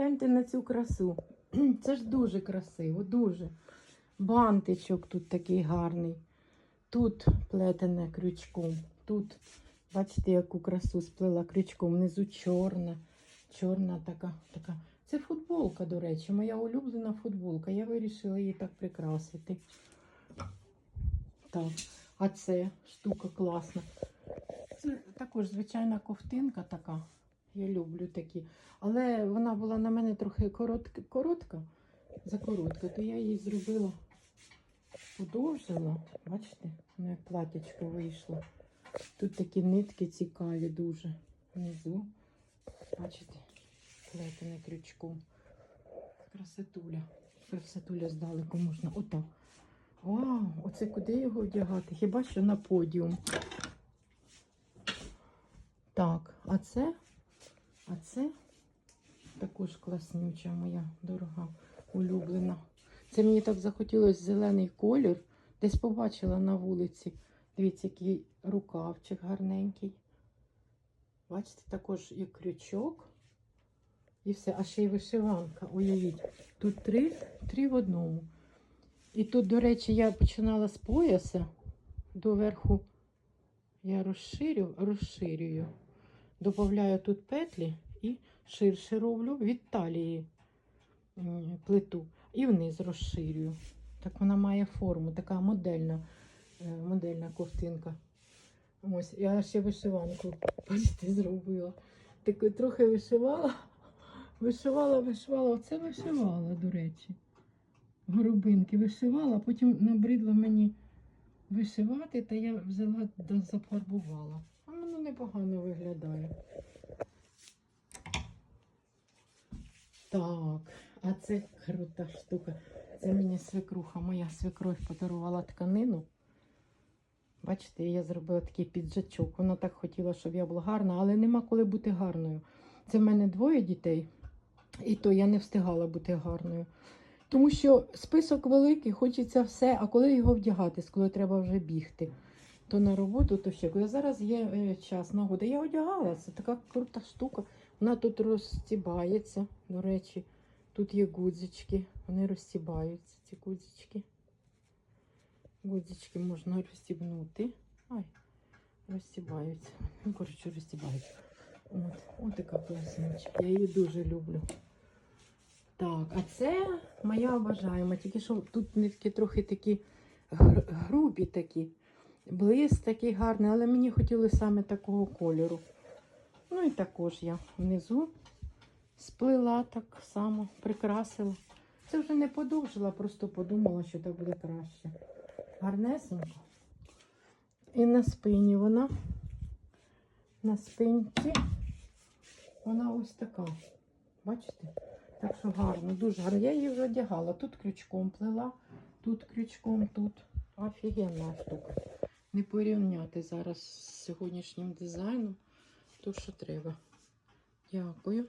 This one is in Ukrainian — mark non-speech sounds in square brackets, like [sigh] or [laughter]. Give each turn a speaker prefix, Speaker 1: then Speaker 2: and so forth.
Speaker 1: гляньте на цю красу. [clears throat] Це ж дуже красиво, дуже. Бантичок тут такий гарний. Тут плетене крючком. Тут, бачите, яку красу сплела крючком. Внизу чорна, чорна така. така. Це футболка, до речі, моя улюблена футболка. Я вирішила її так прикрасити. Так, а це штука класна. Це також звичайна ковтинка така. Я люблю такі. Але вона була на мене трохи коротка, коротка закоротка, то я її зробила, подовжила. Бачите, воно як платячко вийшло. Тут такі нитки цікаві дуже. Внизу. Бачите, плетене крючком. Красотуля. Красотуля здалеку можна. Отак. Вау, оце куди його вдягати? Хіба що на подіум. Так, а це, а це також класнюча моя дорога, улюблена. Це мені так захотілося зелений колір. Десь побачила на вулиці. Дивіться, який рукавчик гарненький. Бачите, також і крючок. І все, а ще й вишиванка. Уявіть, тут три, три в одному. І тут, до речі, я починала з пояса доверху. Я розширю, розширюю. Добавляю тут петлі і ширше роблю від талії плиту. І вниз розширюю. Так вона має форму, така модельна, е, модельна ковтинка. Ось, я ще вишиванку бачите, зробила. Так трохи вишивала, вишивала, вишивала. Оце вишивала, до речі. Горобинки вишивала, потім набридло мені вишивати, та я взяла зафарбувала. Непогано виглядає. Так, а це крута штука. Це мені свекруха, моя свекров подарувала тканину. Бачите, я зробила такий піджачок. Вона так хотіла, щоб я була гарна, але нема коли бути гарною. Це в мене двоє дітей, і то я не встигала бути гарною. Тому що список великий, хочеться все, а коли його вдягати, коли треба вже бігти, то на роботу, то ще. Коли зараз є е, час, нагода. Я одягала, це така крута штука. Вона тут розстібається, до речі. Тут є гудзички, вони розстібаються, ці гудзички. Гудзички можна розстібнути. Ай, розстібаються. Ну, коротше, розстібаються. От, от така пласунчик. Я її дуже люблю. Так, а це моя обожаєма. Тільки що тут нитки трохи такі грубі такі. Блиск такий гарний, але мені хотілося саме такого кольору. Ну і також я внизу сплила так само, прикрасила. Це вже не подовжила, просто подумала, що так буде краще. Гарнесенько. І на спині вона, на спинці, вона ось така. Бачите? Так що гарно, дуже гарно. Я її вже одягала. Тут крючком плела, тут крючком, тут. Офігенна штука. Не порівняти зараз з сьогоднішнім дизайном. То, що треба. Дякую.